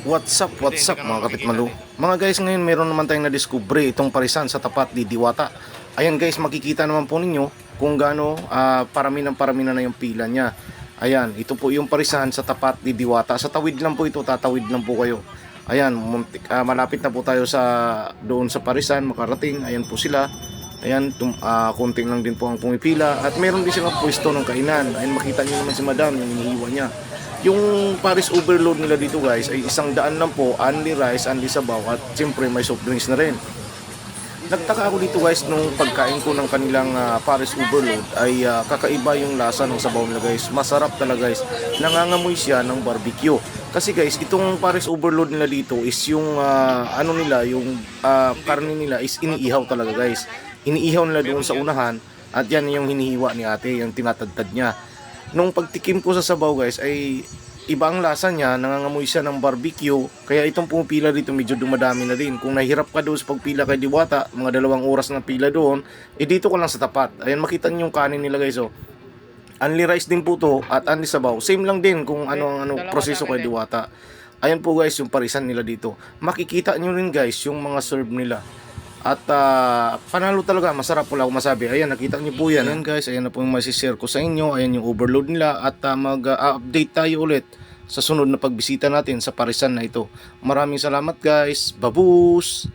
What's up, what's up mga kapitmalo? Mga guys, ngayon meron naman tayong nadiskubre itong parisan sa tapat di Diwata. Ayan guys, makikita naman po ninyo kung gaano ah, parami ng parami na na yung pila niya. Ayan, ito po yung parisan sa tapat di Diwata. Sa tawid lang po ito, tatawid lang po kayo. Ayan, muntik, ah, malapit na po tayo sa doon sa parisan, makarating. Ayan po sila. Ayan, tum, ah, konting lang din po ang pumipila. At meron din silang pwesto ng kainan. Ayan, makita niyo naman si madam, yung inihiwa niya. Yung Paris overload nila dito guys ay isang daan lang po, only rice, only sabaw at siyempre may soft drinks na rin. Nagtaka ako dito guys nung pagkain ko ng kanilang ah, Paris overload ay ah, kakaiba yung lasa ng sabaw nila guys. Masarap talaga guys. Nangangamoy siya ng barbecue. Kasi guys, itong Paris overload nila dito is yung ah, ano nila, yung ah, karne nila is iniihaw talaga guys. Iniihaw nila doon sa unahan at yan yung hinihiwa ni ate, yung tinatadtad niya nung pagtikim ko sa sabaw guys ay iba ang lasa niya, nangangamoy siya ng barbecue. Kaya itong pumipila dito medyo dumadami na din. Kung nahirap ka doon sa pagpila kay Diwata, mga dalawang oras na pila doon, eh dito ko lang sa tapat. Ayan makita niyo yung kanin nila guys oh. Only rice din po to at only sabaw. Same lang din kung ano ang ano proseso kay Diwata. Ayan po guys yung parisan nila dito. Makikita niyo rin guys yung mga serve nila. At ah, panalo talaga, masarap wala akong masabi. Ayan, nakita niyo po yan. Ayan guys, ayan na po yung masishare ko sa inyo. Ayan yung overload nila at ah, mag-update tayo ulit sa sunod na pagbisita natin sa parisan na ito. Maraming salamat guys. Babus!